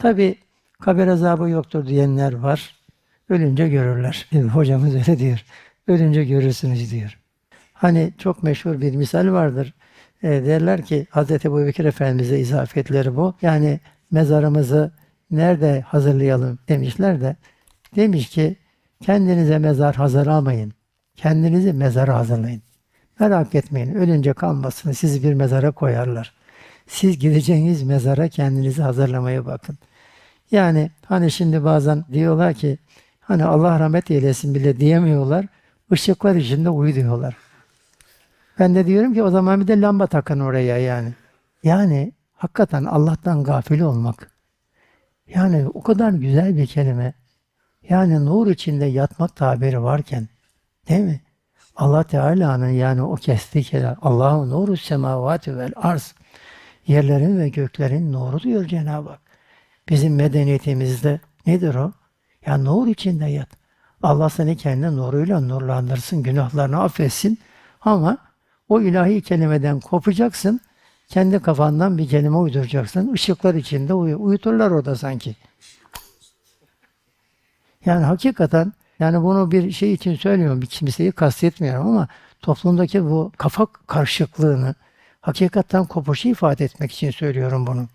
Tabi kabir azabı yoktur diyenler var. Ölünce görürler. Hocamız öyle diyor. Ölünce görürsünüz diyor. Hani çok meşhur bir misal vardır. E, derler ki Hz. Ebu Bekir Efendimiz'e izafetleri bu. Yani mezarımızı nerede hazırlayalım demişler de demiş ki kendinize mezar hazırlamayın. Kendinizi mezara hazırlayın. Merak etmeyin. Ölünce kalmasını sizi bir mezara koyarlar. Siz gideceğiniz mezara kendinizi hazırlamaya bakın. Yani hani şimdi bazen diyorlar ki hani Allah rahmet eylesin bile diyemiyorlar. Işıklar içinde uyu diyorlar. Ben de diyorum ki o zaman bir de lamba takın oraya yani. Yani hakikaten Allah'tan gafil olmak. Yani o kadar güzel bir kelime. Yani nur içinde yatmak tabiri varken değil mi? Allah Teala'nın yani o kestiği kelam. Allahu nuru semavati vel arz. Yerlerin ve göklerin nuru diyor Cenab-ı Hak. Bizim medeniyetimizde nedir o? Ya nur içinde yat. Allah seni kendi nuruyla nurlandırsın, günahlarını affetsin. Ama o ilahi kelimeden kopacaksın. Kendi kafandan bir kelime uyduracaksın. Işıklar içinde uyu. Uyuturlar orada sanki. Yani hakikaten yani bunu bir şey için söylüyorum. Bir kimseyi kastetmiyorum ama toplumdaki bu kafa karışıklığını hakikaten kopuşu ifade etmek için söylüyorum bunu.